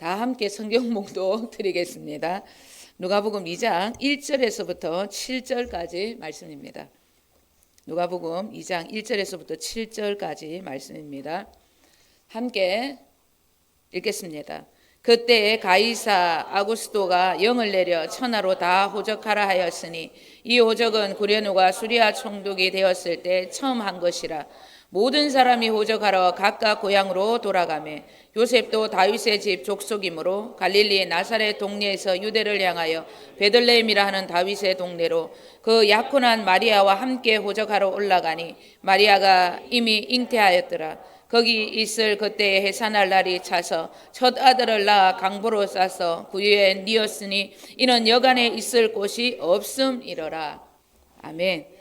다 함께 성경 봉독 드리겠습니다. 누가복음 2장 1절에서부터 7절까지 말씀입니다. 누가복음 2장 1절에서부터 7절까지 말씀입니다. 함께 읽겠습니다. 그때 가이사 아구스도가 영을 내려 천하로 다 호적하라 하였으니 이 호적은 구레누가 수리아 총독이 되었을 때 처음 한 것이라 모든 사람이 호적하러 각각 고향으로 돌아가매 요셉도 다윗의 집 족속이므로 갈릴리 나사렛 동네에서 유대를 향하여 베들레헴이라 하는 다윗의 동네로 그 약혼한 마리아와 함께 호적하러 올라가니 마리아가 이미 잉태하였더라 거기 있을 그때의 해산할 날이 차서 첫 아들을 낳아 강보로 싸서 구유에 뉘었으니 이는 여간에 있을 곳이 없음이러라. 아멘.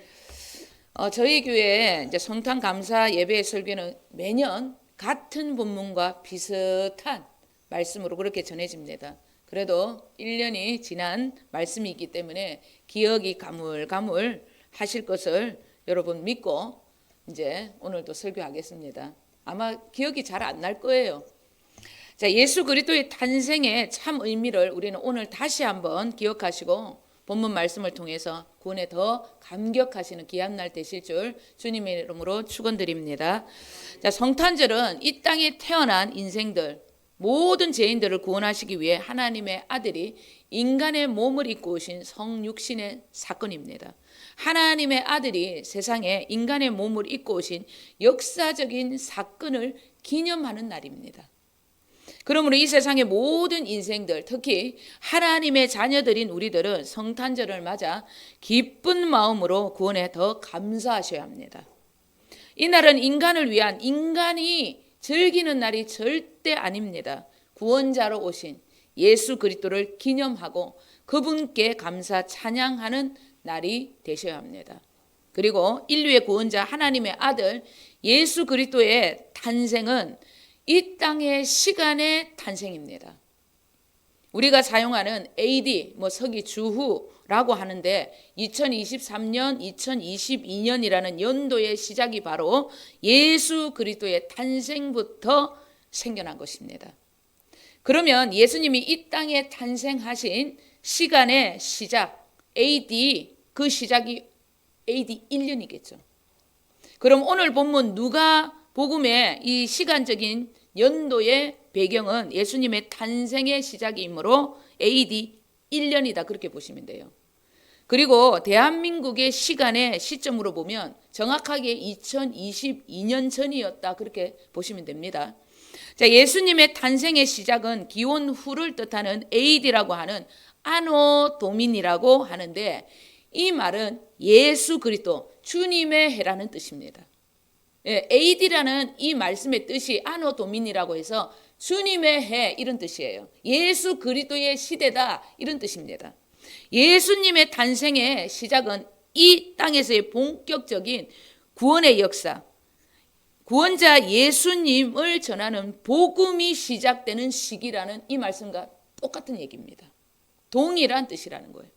어, 저희 교회 이제 성탄 감사 예배 설교는 매년 같은 본문과 비슷한 말씀으로 그렇게 전해집니다. 그래도 1년이 지난 말씀이 있기 때문에 기억이 가물가물 하실 것을 여러분 믿고 이제 오늘도 설교하겠습니다. 아마 기억이 잘 안 날 거예요. 자, 예수 그리스도의 탄생의 참 의미를 우리는 오늘 다시 한번 기억하시고 본문 말씀을 통해서 구원에 더 감격하시는 귀한 날 되실 줄 주님의 이름으로 축원드립니다. 자, 성탄절은 이 땅에 태어난 인생들 모든 죄인들을 구원하시기 위해 하나님의 아들이 인간의 몸을 입고 오신 성육신의 사건입니다. 하나님의 아들이 세상에 인간의 몸을 입고 오신 역사적인 사건을 기념하는 날입니다. 그러므로 이 세상의 모든 인생들, 특히 하나님의 자녀들인 우리들은 성탄절을 맞아 기쁜 마음으로 구원에 더 감사하셔야 합니다. 이 날은 인간을 위한 인간이 즐기는 날이 절대 아닙니다. 구원자로 오신 예수 그리스도를 기념하고 그분께 감사 찬양하는 날이 되셔야 합니다. 그리고 인류의 구원자 하나님의 아들 예수 그리스도의 탄생은 이 땅의 시간의 탄생입니다. 우리가 사용하는 AD 뭐 서기 주후라고 하는데 2023년, 2022년이라는 연도의 시작이 바로 예수 그리스도의 탄생부터 생겨난 것입니다. 그러면 예수님이 이 땅에 탄생하신 시간의 시작 AD 그 시작이 AD 1년이겠죠. 그럼 오늘 본문 누가 복음의 이 시간적인 연도의 배경은 예수님의 탄생의 시작이므로 AD 1년이다 그렇게 보시면 돼요. 그리고 대한민국의 시간의 시점으로 보면 정확하게 2022년 전이었다 그렇게 보시면 됩니다. 자, 예수님의 탄생의 시작은 기원 후를 뜻하는 AD라고 하는 아노 도민이라고 하는데 이 말은 예수 그리스도 주님의 해라는 뜻입니다. 예, AD라는 이 말씀의 뜻이 아노 도민이라고 해서 주님의 해 이런 뜻이에요. 예수 그리스도의 시대다 이런 뜻입니다. 예수님의 탄생의 시작은 이 땅에서의 본격적인 구원의 역사, 구원자 예수님을 전하는 복음이 시작되는 시기라는 이 말씀과 똑같은 얘기입니다. 동일한 뜻이라는 거예요.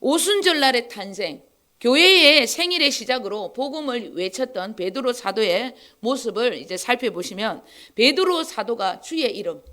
오순절날의 탄생, 교회의 생일의 시작으로 복음을 외쳤던 베드로 사도의 모습을 이제 살펴보시면 베드로 사도가 주의 이름,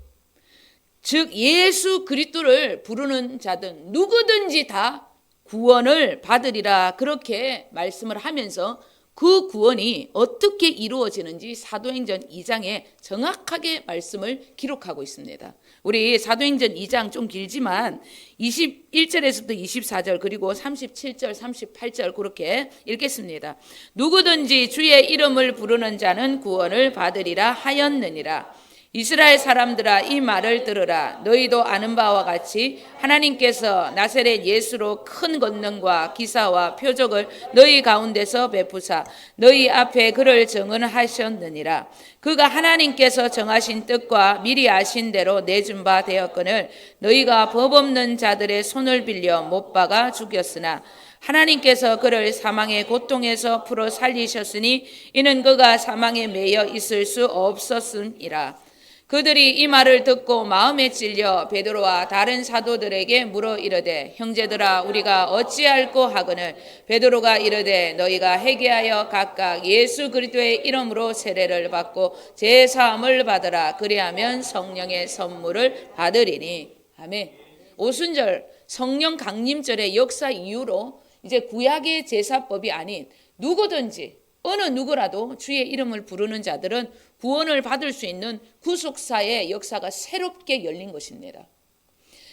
즉 예수 그리스도를 부르는 자든 누구든지 다 구원을 받으리라 그렇게 말씀을 하면서 그 구원이 어떻게 이루어지는지 사도행전 2장에 정확하게 말씀을 기록하고 있습니다. 우리 사도행전 2장 좀 길지만 21절에서부터 24절 그리고 37절, 38절 그렇게 읽겠습니다. 누구든지 주의 이름을 부르는 자는 구원을 받으리라 하였느니라. 이스라엘 사람들아 이 말을 들으라. 너희도 아는 바와 같이 하나님께서 나세렛 예수로 큰 권능과 기사와 표적을 너희 가운데서 베푸사 너희 앞에 그를 증언하셨느니라. 그가 하나님께서 정하신 뜻과 미리 아신 대로 내준 바 되었거늘 너희가 법 없는 자들의 손을 빌려 못 박아 죽였으나 하나님께서 그를 사망의 고통에서 풀어 살리셨으니 이는 그가 사망에 매여 있을 수 없었음이라 그들이 이 말을 듣고 마음에 찔려 베드로와 다른 사도들에게 물어 이르되 형제들아 우리가 어찌할꼬 하거늘? 베드로가 이르되 너희가 회개하여 각각 예수 그리스도의 이름으로 세례를 받고 제 사함을 받으라. 그리하면 성령의 선물을 받으리니. 아멘. 오순절 성령 강림절의 역사 이후로 이제 구약의 제사법이 아닌 누구든지 어느 누구라도 주의 이름을 부르는 자들은 구원을 받을 수 있는 구속사의 역사가 새롭게 열린 것입니다.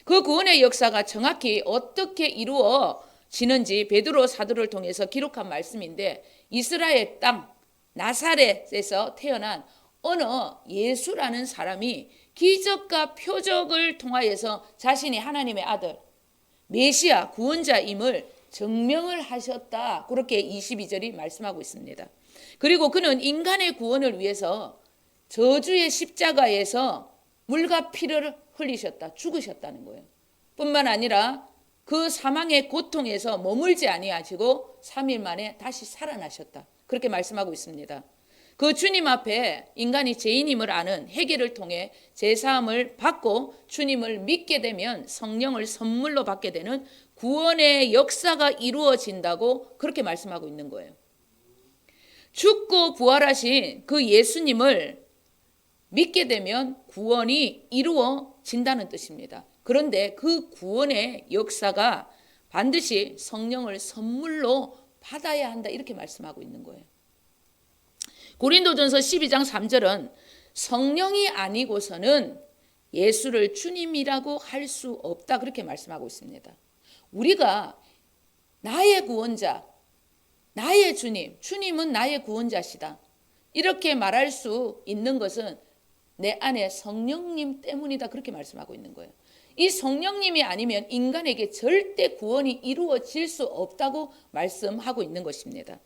그 구원의 역사가 정확히 어떻게 이루어지는지 베드로 사도를 통해서 기록한 말씀인데 이스라엘 땅 나사렛에서 태어난 어느 예수라는 사람이 기적과 표적을 통하여서 자신이 하나님의 아들 메시아 구원자임을 증명을 하셨다. 그렇게 22절이 말씀하고 있습니다. 그리고 그는 인간의 구원을 위해서 저주의 십자가에서 물과 피를 흘리셨다. 죽으셨다는 거예요. 뿐만 아니라 그 사망의 고통에서 머물지 아니하시고 3일 만에 다시 살아나셨다. 그렇게 말씀하고 있습니다. 그 주님 앞에 인간이 죄인임을 아는 회개를 통해 제사함을 받고 주님을 믿게 되면 성령을 선물로 받게 되는 구원의 역사가 이루어진다고 그렇게 말씀하고 있는 거예요. 죽고 부활하신 그 예수님을 믿게 되면 구원이 이루어진다는 뜻입니다. 그런데 그 구원의 역사가 반드시 성령을 선물로 받아야 한다 이렇게 말씀하고 있는 거예요. 고린도전서 12장 3절은 성령이 아니고서는 예수를 주님이라고 할 수 없다 그렇게 말씀하고 있습니다. 우리가 나의 구원자, 나의 주님, 주님은 나의 구원자시다. 이렇게 말할 수 있는 것은 내 안에 성령님 때문이다. 그렇게 말씀하고 있는 거예요. 이 성령님이 아니면 인간에게 절대 구원이 이루어질 수 없다고 말씀하고 있는 것입니다.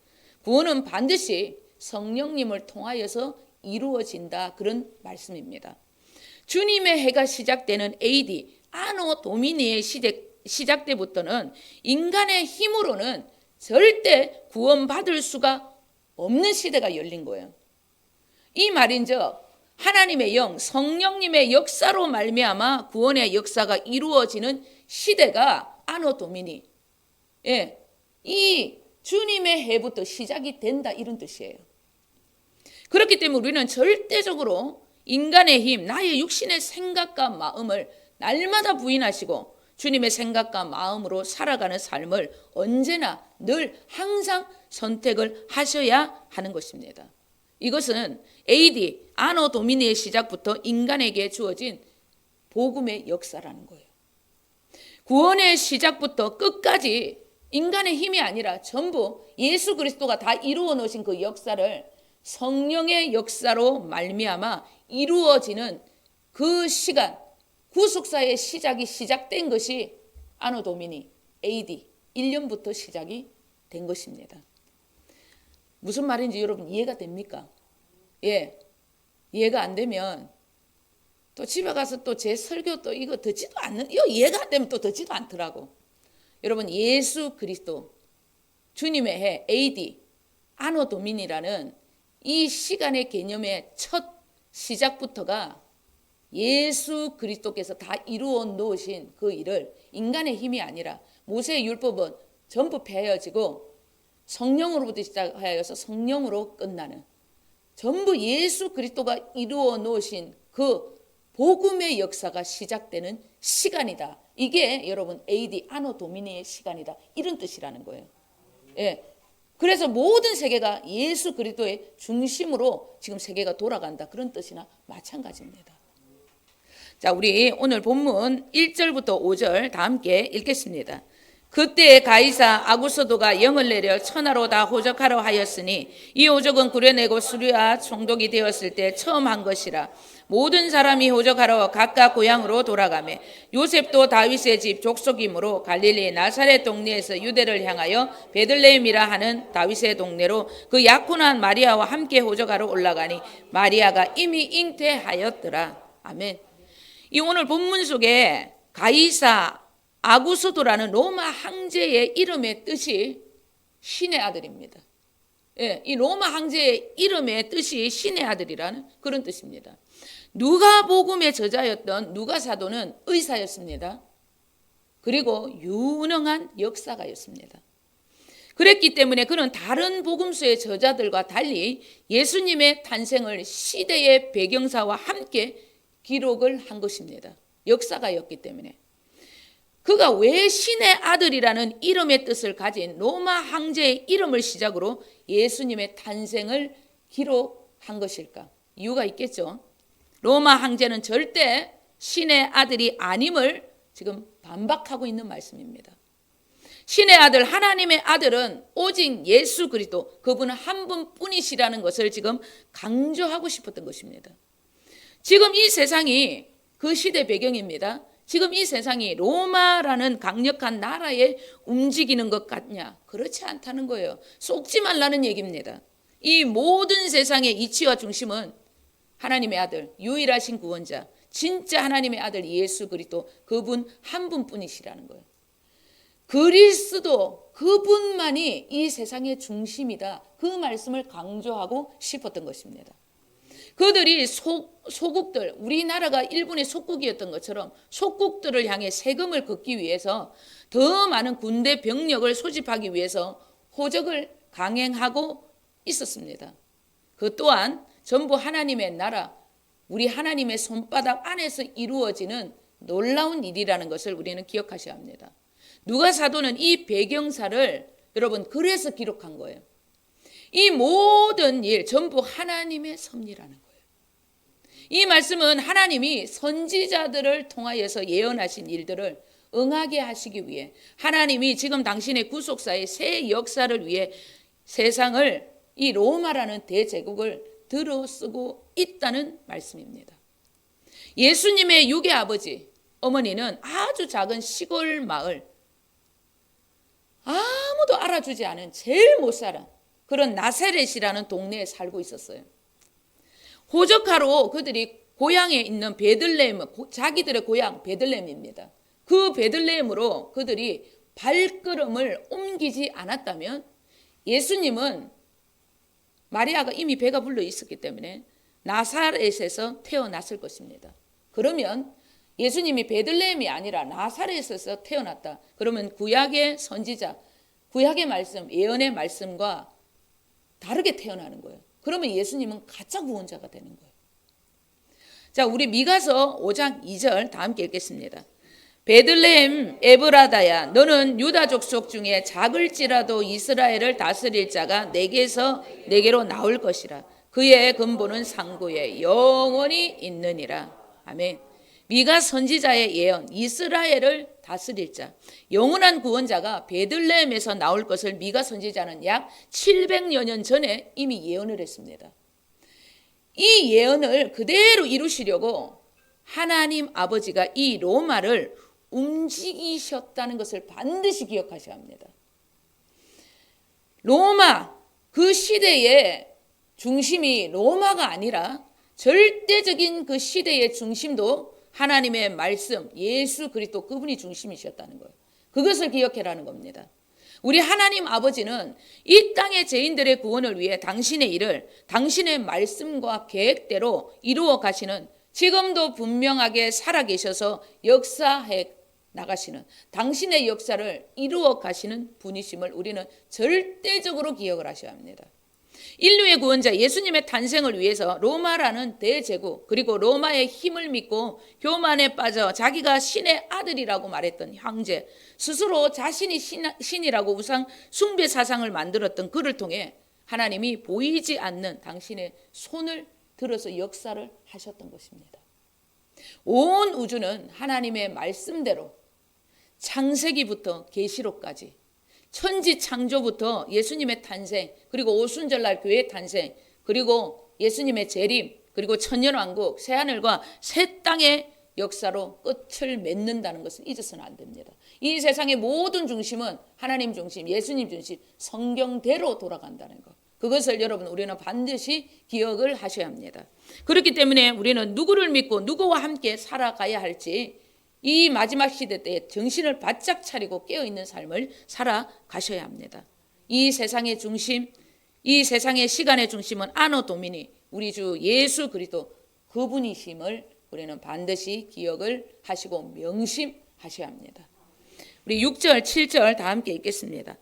구원은 반드시 성령님을 통하여서 이루어진다. 그런 말씀입니다. 주님의 해가 시작되는 AD, 아노 도미니의 시작, 시작 때부터는 인간의 힘으로는 절대 구원받을 수가 없는 시대가 열린 거예요. 이 말인즉 하나님의 영, 성령님의 역사로 말미암아 구원의 역사가 이루어지는 시대가 아노 도미니. 예. 이 주님의 해부터 시작이 된다 이런 뜻이에요. 그렇기 때문에 우리는 절대적으로 인간의 힘, 나의 육신의 생각과 마음을 날마다 부인하시고 주님의 생각과 마음으로 살아가는 삶을 언제나 늘 항상 선택을 하셔야 하는 것입니다. 이것은 AD 아노 도미니의 시작부터 인간에게 주어진 복음의 역사라는 거예요. 구원의 시작부터 끝까지 인간의 힘이 아니라 전부 예수 그리스도가 다 이루어 놓으신 그 역사를 성령의 역사로 말미암아 이루어지는 그 시간 구속사의 시작이 시작된 것이 아노 도미니 AD 1년부터 시작이 된 것입니다. 무슨 말인지 여러분 이해가 됩니까? 예. 이해가 안 되면 또 집에 가서 또 제 설교 또 이거 듣지도 않는 이거 이해가 안 되면 또 듣지도 않더라고. 여러분 예수 그리스도 주님의 해 AD 아노 도민이라는 이 시간의 개념의 첫 시작부터가 예수 그리스도께서 다 이루어 놓으신 그 일을 인간의 힘이 아니라 모세의 율법은 전부 폐하여지고 성령으로부터 시작하여서 성령으로 끝나는 전부 예수 그리스도가 이루어 놓으신 그 복음의 역사가 시작되는 시간이다. 이게 여러분 AD 아노 도미니의 시간이다. 이런 뜻이라는 거예요. 예. 그래서 모든 세계가 예수 그리스도의 중심으로 지금 세계가 돌아간다. 그런 뜻이나 마찬가지입니다. 자, 우리 오늘 본문 1절부터 5절 다 함께 읽겠습니다. 그때 가이사 아구소도가 영을 내려 천하로 다 호적하러 하였으니 이 호적은 구려내고 수리와 총독이 되었을 때 처음 한 것이라 모든 사람이 호적하러 각각 고향으로 돌아가매 요셉도 다윗의 집 족속이므로 갈릴리 나사렛 동네에서 유대를 향하여 베들레헴이라 하는 다윗의 동네로 그 약혼한 마리아와 함께 호적하러 올라가니 마리아가 이미 잉태하였더라 아멘. 이 오늘 본문 속에 가이사 아구소도라는 로마 황제의 이름의 뜻이 신의 아들입니다. 예, 이 로마 황제의 이름의 뜻이 신의 아들이라는 그런 뜻입니다. 누가 복음의 저자였던 누가 사도는 의사였습니다. 그리고 유능한 역사가였습니다. 그랬기 때문에 그는 다른 복음서의 저자들과 달리 예수님의 탄생을 시대의 배경사와 함께 기록을 한 것입니다. 역사가였기 때문에. 그가 왜 신의 아들이라는 이름의 뜻을 가진 로마 황제의 이름을 시작으로 예수님의 탄생을 기록한 것일까? 이유가 있겠죠. 로마 황제는 절대 신의 아들이 아님을 지금 반박하고 있는 말씀입니다. 신의 아들 하나님의 아들은 오직 예수 그리스도 그분은 한 분뿐이시라는 것을 지금 강조하고 싶었던 것입니다. 지금 이 세상이 그 시대 배경입니다. 지금 이 세상이 로마라는 강력한 나라에 움직이는 것 같냐? 그렇지 않다는 거예요. 속지 말라는 얘기입니다. 이 모든 세상의 이치와 중심은 하나님의 아들, 유일하신 구원자, 진짜 하나님의 아들 예수 그리스도 그분 한 분뿐이시라는 거예요. 그리스도 그분만이 이 세상의 중심이다. 그 말씀을 강조하고 싶었던 것입니다. 그들이 소, 소국들, 우리나라가 일본의 속국이었던 것처럼 속국들을 향해 세금을 걷기 위해서 더 많은 군대 병력을 소집하기 위해서 호적을 강행하고 있었습니다. 그 또한 전부 하나님의 나라, 우리 하나님의 손바닥 안에서 이루어지는 놀라운 일이라는 것을 우리는 기억하셔야 합니다. 누가 사도는 이 배경사를 여러분 그래서 기록한 거예요. 이 모든 일 전부 하나님의 섭리라는 거예요. 이 말씀은 하나님이 선지자들을 통하여서 예언하신 일들을 응하게 하시기 위해 하나님이 지금 당신의 구속사의 새 역사를 위해 세상을 이 로마라는 대제국을 들어 쓰고 있다는 말씀입니다. 예수님의 육의 아버지 어머니는 아주 작은 시골 마을 아무도 알아주지 않은 제일 못 살아 그런 나세렛이라는 동네에 살고 있었어요. 호적하로 그들이 고향에 있는 베들레헴, 자기들의 고향 베들레헴입니다. 그 베들레헴으로 그들이 발걸음을 옮기지 않았다면 예수님은 마리아가 이미 배가 불러 있었기 때문에 나사렛에서 태어났을 것입니다. 그러면 예수님이 베들레헴이 아니라 나사렛에서 태어났다. 그러면 구약의 선지자, 구약의 말씀, 예언의 말씀과 다르게 태어나는 거예요. 그러면 예수님은 가짜 구원자가 되는 거예요. 자, 우리 미가서 5장 2절 다 함께 읽겠습니다. 베들레헴 에브라다야 너는 유다 족속 중에 작을지라도 이스라엘을 다스릴 자가 내게서 내게로 나올 것이라 그의 근본은 상고에 영원히 있느니라 아멘 미가 선지자의 예언 이스라엘을 다스릴 자 영원한 구원자가 베들레헴에서 나올 것을 미가 선지자는 약 700여 년 전에 이미 예언을 했습니다 이 예언을 그대로 이루시려고 하나님 아버지가 이 로마를 움직이셨다는 것을 반드시 기억하셔야 합니다. 로마 그 시대의 중심이 로마가 아니라 절대적인 그 시대의 중심도 하나님의 말씀 예수 그리스도 그분이 중심이셨다는 거예요. 그것을 기억해라는 겁니다. 우리 하나님 아버지는 이 땅의 죄인들의 구원을 위해 당신의 일을 당신의 말씀과 계획대로 이루어 가시는 지금도 분명하게 살아계셔서 역사해 나가시는 당신의 역사를 이루어 가시는 분이심을 우리는 절대적으로 기억을 하셔야 합니다. 인류의 구원자 예수님의 탄생을 위해서 로마라는 대제국 그리고 로마의 힘을 믿고 교만에 빠져 자기가 신의 아들이라고 말했던 황제 스스로 자신이 신, 이라고 우상 숭배 사상을 만들었던 그를 통해 하나님이 보이지 않는 당신의 손을 들어서 역사를 하셨던 것입니다. 온 우주는 하나님의 말씀대로 창세기부터 계시록까지 천지 창조부터 예수님의 탄생 그리고 오순절날 교회의 탄생 그리고 예수님의 재림 그리고 천년왕국 새하늘과 새 땅의 역사로 끝을 맺는다는 것을 잊어서는 안 됩니다. 이 세상의 모든 중심은 하나님 중심, 예수님 중심, 성경대로 돌아간다는 것. 그것을 여러분 우리는 반드시 기억을 하셔야 합니다. 그렇기 때문에 우리는 누구를 믿고 누구와 함께 살아가야 할지 이 마지막 시대 때에 정신을 바짝 차리고 깨어 있는 삶을 살아가셔야 합니다. 이 세상의 중심, 이 세상의 시간의 중심은 아노 도미니 우리 주 예수 그리스도 그분이심을 우리는 반드시 기억을 하시고 명심하셔야 합니다. 우리 6절, 7절 다 함께 읽겠습니다.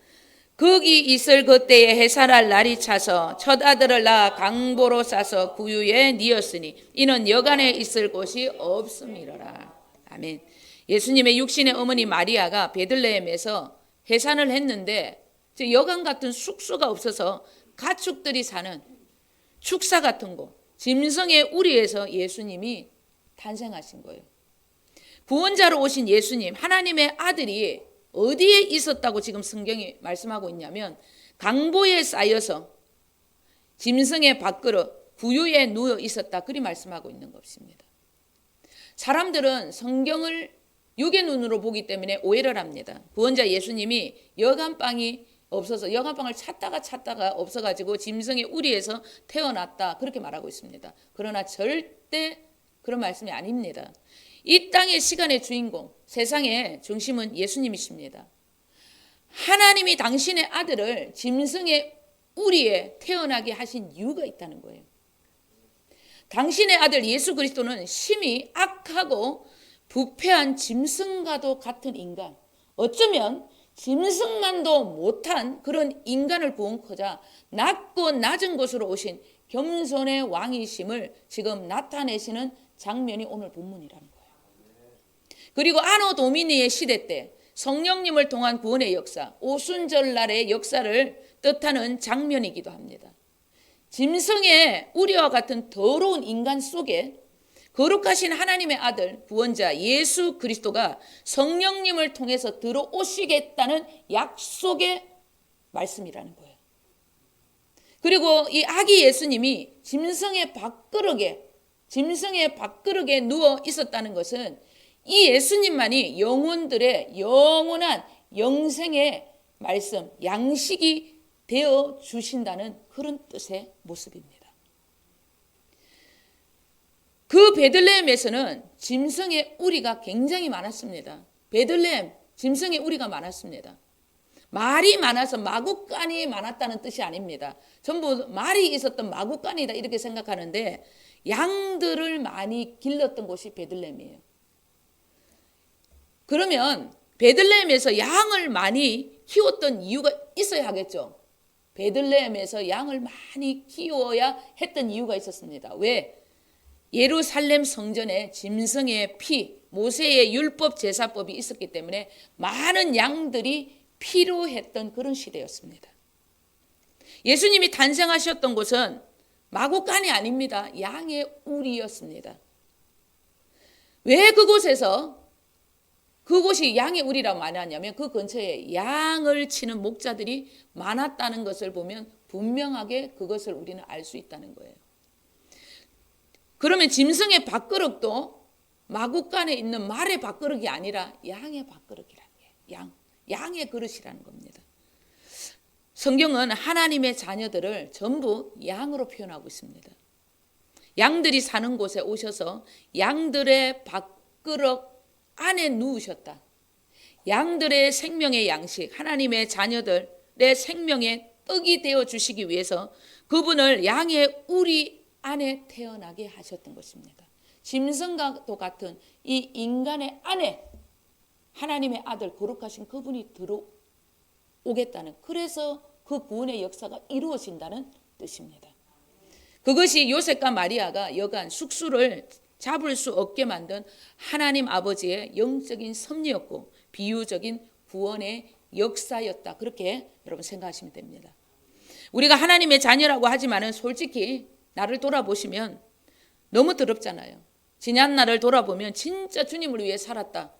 거기 있을 그때에 해산할 날이 차서 첫 아들을 낳아 강보로 싸서 구유에 뉘었으니 이는 여간에 있을 곳이 없음이로라. 아멘. 예수님의 육신의 어머니 마리아가 베들레헴에서 해산을 했는데 저 여간 같은 숙소가 없어서 가축들이 사는 축사 같은 곳, 짐승의 우리에서 예수님이 탄생하신 거예요. 구원자로 오신 예수님, 하나님의 아들이 어디에 있었다고 지금 성경이 말씀하고 있냐면 강보에 쌓여서 짐승의 밥그릇 구유에 누워 있었다 그리 말씀하고 있는 것입니다. 사람들은 성경을 육의 눈으로 보기 때문에 오해를 합니다. 구원자 예수님이 여간빵이 없어서 여간빵을 찾다가 찾다가 없어가지고 짐승의 우리에서 태어났다 그렇게 말하고 있습니다. 그러나 절대 그런 말씀이 아닙니다. 이 땅의 시간의 주인공, 세상의 중심은 예수님이십니다. 하나님이 당신의 아들을 짐승의 우리에 태어나게 하신 이유가 있다는 거예요. 당신의 아들 예수 그리스도는 심히 악하고 부패한 짐승과도 같은 인간, 어쩌면 짐승만도 못한 그런 인간을 부은커자 낮고 낮은 곳으로 오신 겸손의 왕이심을 지금 나타내시는 장면이 오늘 본문이라는 거예요. 그리고 아노 도미니의 시대 때 성령님을 통한 구원의 역사, 오순절날의 역사를 뜻하는 장면이기도 합니다. 짐승의 우리와 같은 더러운 인간 속에 거룩하신 하나님의 아들 구원자 예수 그리스도가 성령님을 통해서 들어오시겠다는 약속의 말씀이라는 거예요. 그리고 이 아기 예수님이 짐승의 밥그릇에 짐승의 밥그릇에 누워 있었다는 것은 이 예수님만이 영혼들의 영원한 영생의 말씀, 양식이 되어 주신다는 그런 뜻의 모습입니다. 그 베들레헴에서는 짐승의 우리가 굉장히 많았습니다. 베들레헴 짐승의 우리가 많았습니다. 말이 많아서 마구간이 많았다는 뜻이 아닙니다. 전부 말이 있었던 마구간이다 이렇게 생각하는데 양들을 많이 길렀던 곳이 베들레헴이에요. 그러면 베들레헴에서 양을 많이 키웠던 이유가 있어야 하겠죠. 베들레헴에서 양을 많이 키워야 했던 이유가 있었습니다. 왜? 예루살렘 성전에 짐승의 피, 모세의 율법 제사법이 있었기 때문에 많은 양들이 필요했던 그런 시대였습니다. 예수님이 탄생하셨던 곳은 마구간이 아닙니다. 양의 우리였습니다. 왜 그곳에서 그곳이 양의 우리라고 말하냐면 그 근처에 양을 치는 목자들이 많았다는 것을 보면 분명하게 그것을 우리는 알 수 있다는 거예요. 그러면 짐승의 밥그릇도 마구간에 있는 말의 밥그릇이 아니라 양의 밥그릇이라는 게 양, 양의 그릇이라는 겁니다. 성경은 하나님의 자녀들을 전부 양으로 표현하고 있습니다. 양들이 사는 곳에 오셔서 양들의 밥그릇 안에 누우셨다. 양들의 생명의 양식, 하나님의 자녀들의 생명의 떡이 되어 주시기 위해서 그분을 양의 우리 안에 태어나게 하셨던 것입니다. 짐승과도 같은 이 인간의 안에 하나님의 아들 거룩하신 그분이 들어오겠다는 그래서 그 구원의 역사가 이루어진다는 뜻입니다. 그것이 요셉과 마리아가 여간 숙수를 잡을 수 없게 만든 하나님 아버지의 영적인 섭리였고 비유적인 구원의 역사였다. 그렇게 여러분 생각하시면 됩니다. 우리가 하나님의 자녀라고 하지만은 솔직히 나를 돌아보시면 너무 더럽잖아요. 지난 날을 돌아보면 진짜 주님을 위해 살았다.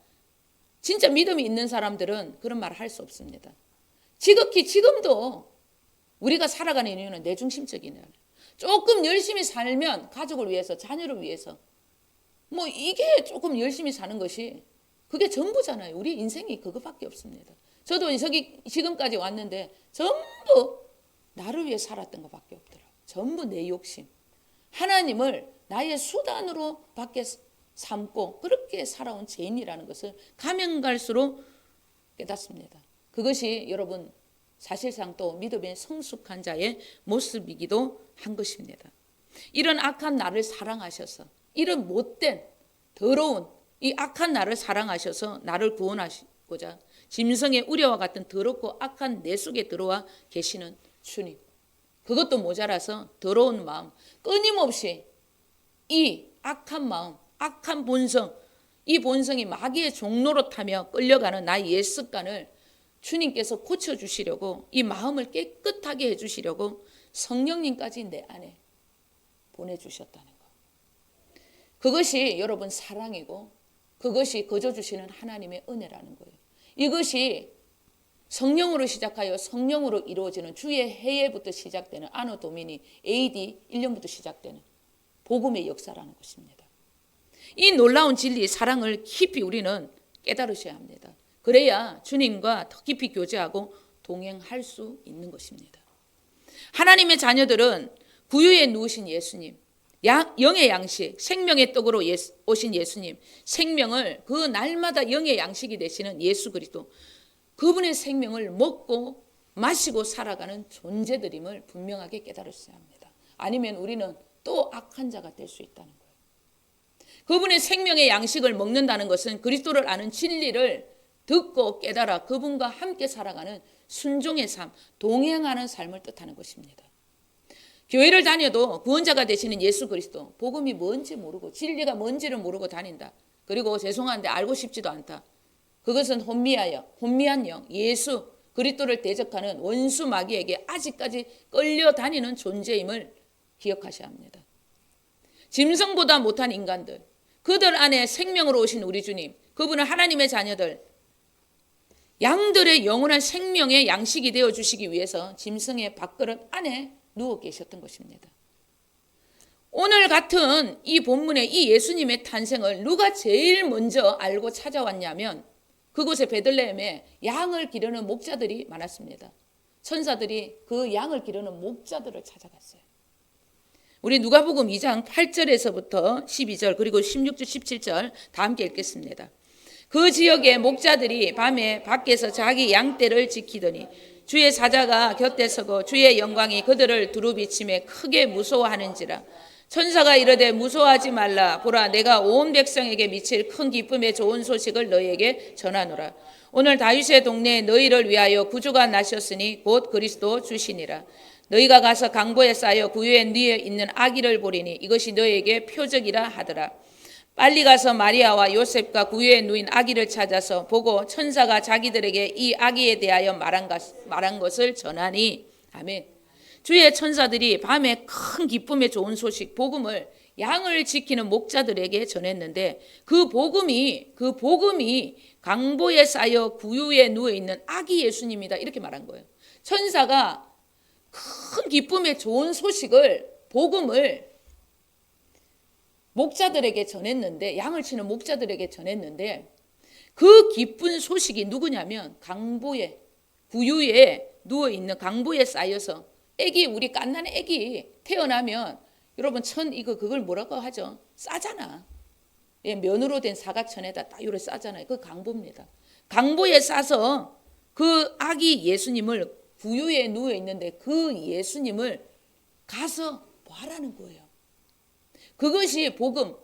진짜 믿음이 있는 사람들은 그런 말을 할 수 없습니다. 지극히 지금도 우리가 살아가는 이유는 내중심적이네요. 조금 열심히 살면 가족을 위해서, 자녀를 위해서. 뭐 이게 조금 열심히 사는 것이 그게 전부잖아요. 우리 인생이 그것밖에 없습니다. 저도 저기 지금까지 왔는데 전부 나를 위해 살았던 것밖에 없더라고요. 전부 내 욕심. 하나님을 나의 수단으로 밖에 삼고 그렇게 살아온 죄인이라는 것을 가면 갈수록 깨닫습니다. 그것이 여러분 사실상 또 믿음의 성숙한 자의 모습이기도 한 것입니다. 이런 악한 나를 사랑하셔서 이런 못된 더러운 이 악한 나를 사랑하셔서 나를 구원하시고자 짐승의 우려와 같은 더럽고 악한 내 속에 들어와 계시는 주님. 그것도 모자라서 더러운 마음 끊임없이 이 악한 마음, 악한 본성, 이 본성이 마귀의 종로로 타며 끌려가는 나의 옛 습관을 주님께서 고쳐주시려고 이 마음을 깨끗하게 해주시려고 성령님까지 내 안에 보내주셨다는 것. 그것이 여러분 사랑이고 그것이 거저 주시는 하나님의 은혜라는 거예요. 이것이 성령으로 시작하여 성령으로 이루어지는 주의 해에부터 시작되는 아노 도미니 AD 1년부터 시작되는 복음의 역사라는 것입니다. 이 놀라운 진리 사랑을 깊이 우리는 깨달으셔야 합니다. 그래야 주님과 더 깊이 교제하고 동행할 수 있는 것입니다. 하나님의 자녀들은 구유에 누우신 예수님, 양, 영의 양식, 생명의 떡으로 예수, 오신 예수님, 생명을 그 날마다 영의 양식이 되시는 예수 그리스도, 그분의 생명을 먹고 마시고 살아가는 존재들임을 분명하게 깨달으셔야 합니다. 아니면 우리는 또 악한 자가 될 수 있다는 거예요. 그분의 생명의 양식을 먹는다는 것은 그리스도를 아는 진리를 듣고 깨달아 그분과 함께 살아가는 순종의 삶, 동행하는 삶을 뜻하는 것입니다. 교회를 다녀도 구원자가 되시는 예수 그리스도, 복음이 뭔지 모르고 진리가 뭔지를 모르고 다닌다. 그리고 죄송한데 알고 싶지도 않다. 그것은 혼미하여, 혼미한 영, 예수 그리스도를 대적하는 원수 마귀에게 아직까지 끌려 다니는 존재임을 기억하셔야 합니다. 짐승보다 못한 인간들, 그들 안에 생명으로 오신 우리 주님, 그분은 하나님의 자녀들, 양들의 영원한 생명의 양식이 되어 주시기 위해서 짐승의 밥그릇 안에 누워 계셨던 것입니다. 오늘 같은 이 본문의 이 예수님의 탄생을 누가 제일 먼저 알고 찾아왔냐면 그곳에 베들레헴에 양을 기르는 목자들이 많았습니다. 천사들이 그 양을 기르는 목자들을 찾아갔어요. 우리 누가복음 2장 8절에서부터 12절 그리고 16절 17절 다 함께 읽겠습니다. 그 지역의 목자들이 밤에 밖에서 자기 양떼를 지키더니 주의 사자가 곁에 서고 주의 영광이 그들을 두루비침에 크게 무서워하는지라. 천사가 이르되 무서워하지 말라. 보라 내가 온 백성에게 미칠 큰 기쁨의 좋은 소식을 너희에게 전하노라. 오늘 다윗의 동네에 너희를 위하여 구주가 나셨으니 곧 그리스도 주시니라. 너희가 가서 강보에 쌓여 구유에 누에 있는 아기를 보리니 이것이 너희에게 표적이라 하더라 빨리 가서 마리아와 요셉과 구유에 누인 아기를 찾아서 보고 천사가 자기들에게 이 아기에 대하여 말한, 것, 말한 것을 전하니 아멘. 주의 천사들이 밤에 큰 기쁨의 좋은 소식 복음을 양을 지키는 목자들에게 전했는데 그 복음이 그 복음이 강보에 쌓여 구유에 누워 있는 아기 예수님이다 이렇게 말한 거예요. 천사가 큰 기쁨의 좋은 소식을 복음을 목자들에게 전했는데 양을 치는 목자들에게 전했는데 그 기쁜 소식이 누구냐면 강보에 구유에 누워 있는 강보에 쌓여서 애기 우리 깐난 애기 태어나면 여러분 천 이거 그걸 뭐라고 하죠? 싸잖아. 예, 면으로 된 사각천에다 딱 요래 싸잖아요. 그 강보입니다. 강보에 싸서 그 아기 예수님을 구유에 누워 있는데 그 예수님을 가서 뭐하라는 거예요. 그것이 복음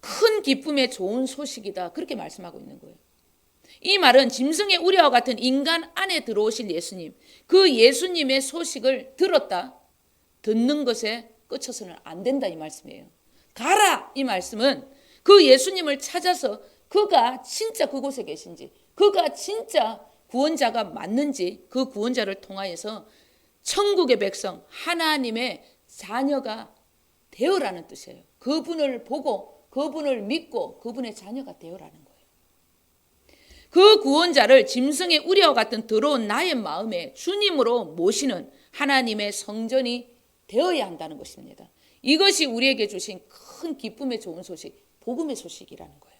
큰 기쁨의 좋은 소식이다. 그렇게 말씀하고 있는 거예요. 이 말은 짐승의 우리와 같은 인간 안에 들어오실 예수님, 그 예수님의 소식을 들었다. 듣는 것에 끝쳐서는 안 된다 이 말씀이에요. 가라 이 말씀은 그 예수님을 찾아서 그가 진짜 그곳에 계신지, 그가 진짜 구원자가 맞는지 그 구원자를 통하여서 천국의 백성 하나님의 자녀가 되어라는 뜻이에요. 그분을 보고 그분을 믿고 그분의 자녀가 되어라는 거예요. 그 구원자를 짐승의 우리와 같은 더러운 나의 마음에 주님으로 모시는 하나님의 성전이 되어야 한다는 것입니다. 이것이 우리에게 주신 큰 기쁨의 좋은 소식, 복음의 소식이라는 거예요.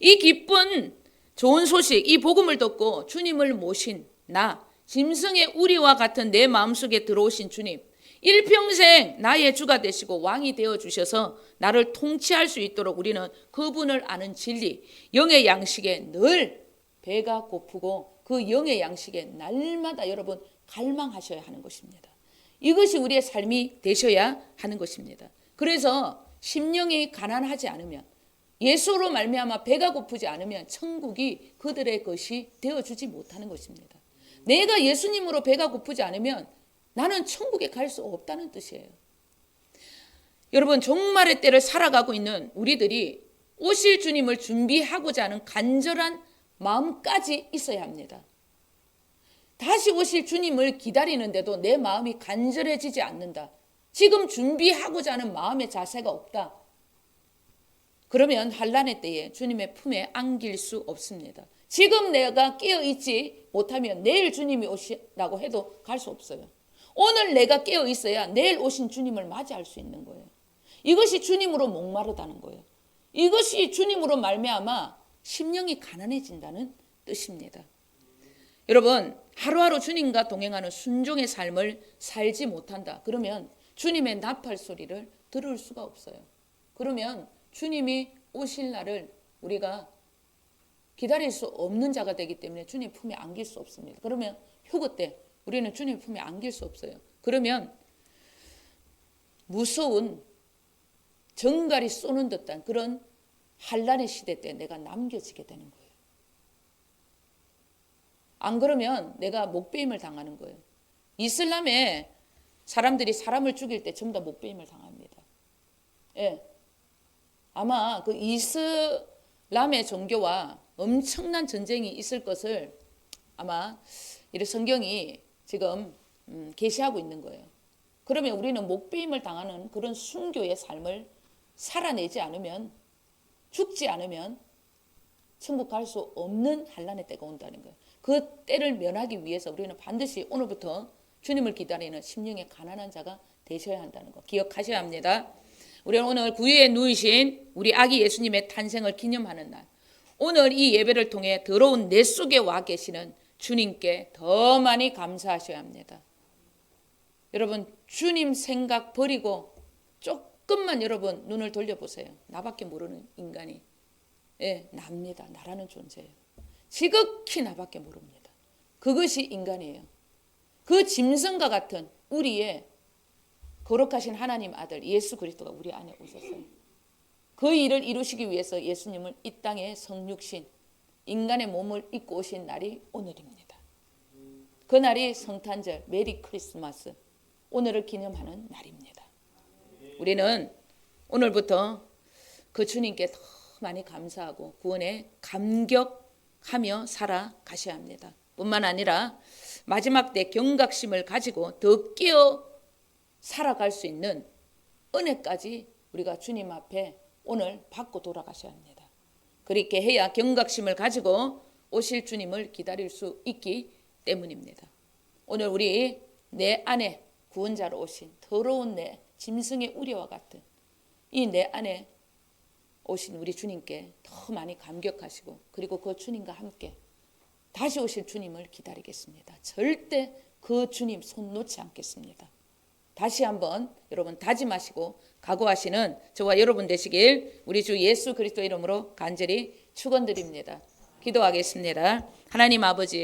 이 기쁜 좋은 소식, 이 복음을 듣고 주님을 모신 나, 짐승의 우리와 같은 내 마음속에 들어오신 주님, 일평생 나의 주가 되시고 왕이 되어 주셔서 나를 통치할 수 있도록 우리는 그분을 아는 진리, 영의 양식에 늘 배가 고프고 그 영의 양식에 날마다 여러분 갈망하셔야 하는 것입니다. 이것이 우리의 삶이 되셔야 하는 것입니다. 그래서 심령이 가난하지 않으면 예수로 말미암아 배가 고프지 않으면 천국이 그들의 것이 되어 주지 못하는 것입니다. 내가 예수님으로 배가 고프지 않으면 나는 천국에 갈 수 없다는 뜻이에요. 여러분 종말의 때를 살아가고 있는 우리들이 오실 주님을 준비하고자 하는 간절한 마음까지 있어야 합니다. 다시 오실 주님을 기다리는데도 내 마음이 간절해지지 않는다. 지금 준비하고자 하는 마음의 자세가 없다. 그러면 환란의 때에 주님의 품에 안길 수 없습니다. 지금 내가 깨어 있지 못하면 내일 주님이 오시라고 해도 갈 수 없어요. 오늘 내가 깨어 있어야 내일 오신 주님을 맞이할 수 있는 거예요. 이것이 주님으로 목마르다는 거예요. 이것이 주님으로 말미암아 심령이 가난해진다는 뜻입니다. 여러분 하루하루 주님과 동행하는 순종의 삶을 살지 못한다. 그러면 주님의 나팔 소리를 들을 수가 없어요. 그러면 주님이 오실 날을 우리가 기다릴 수 없는 자가 되기 때문에 주님 품에 안길 수 없습니다. 그러면 휴거 때 우리는 주님 품에 안길 수 없어요. 그러면 무서운 정갈이 쏘는 듯한 그런 한란의 시대 때 내가 남겨지게 되는 거예요. 안 그러면 내가 목배임을 당하는 거예요. 이슬람에 사람들이 사람을 죽일 때 전부 다 목배임을 당합니다. 예. 아마 그 이슬람의 종교와 엄청난 전쟁이 있을 것을 아마 이 성경이 지금 음, 계시하고 있는 거예요. 그러면 우리는 목배임을 당하는 그런 순교의 삶을 살아내지 않으면 죽지 않으면 갈수 없는 한란의 때가 온다는 거예요. 그 때를 면하기 위해서 우리는 반드시 오늘부터 주님을 기다리는 심령의 가난한 자가 되셔야 한다는 거 기억하셔야 합니다. 우리는 오늘 구유에 누이신 우리 아기 예수님의 탄생을 기념하는 날. 오늘 이 예배를 통해 더러운 내 속에 와 계시는 주님께 더 많이 감사하셔야 합니다. 여러분 주님 생각 버리고 조금만 여러분 눈을 돌려보세요. 나밖에 모르는 인간이 예, 납니다. 나라는 존재예요. 지극히 나밖에 모릅니다. 그것이 인간이에요. 그 짐승과 같은 우리의 거룩하신 하나님 아들 예수 그리스도가 우리 안에 오셨어요. 그 일을 이루시기 위해서 예수님을 이 땅에 성육신 인간의 몸을 입고 오신 날이 오늘입니다. 그 날이 성탄절 메리 크리스마스 오늘을 기념하는 날입니다. 우리는 오늘부터 그 주님께 더 많이 감사하고 구원에 감격하며 살아가셔야 합니다. 뿐만 아니라 마지막 때 경각심을 가지고 더 깨어 살아갈 수 있는 은혜까지 우리가 주님 앞에 오늘 받고 돌아가셔야 합니다. 그렇게 해야 경각심을 가지고 오실 주님을 기다릴 수 있기 때문입니다. 오늘 우리 내 안에 구원자로 오신 더러운 내 짐승의 우리와 같은 이 내 안에 오신 우리 주님께 더 많이 감격하시고 그리고 그 주님과 함께 다시 오실 주님을 기다리겠습니다. 절대 그 주님 손 놓지 않겠습니다. 다시 한번 여러분 다짐하시고 각오하시는 저와 여러분 되시길 우리 주 예수 그리스도 이름으로 간절히 축원드립니다. 기도하겠습니다. 하나님 아버지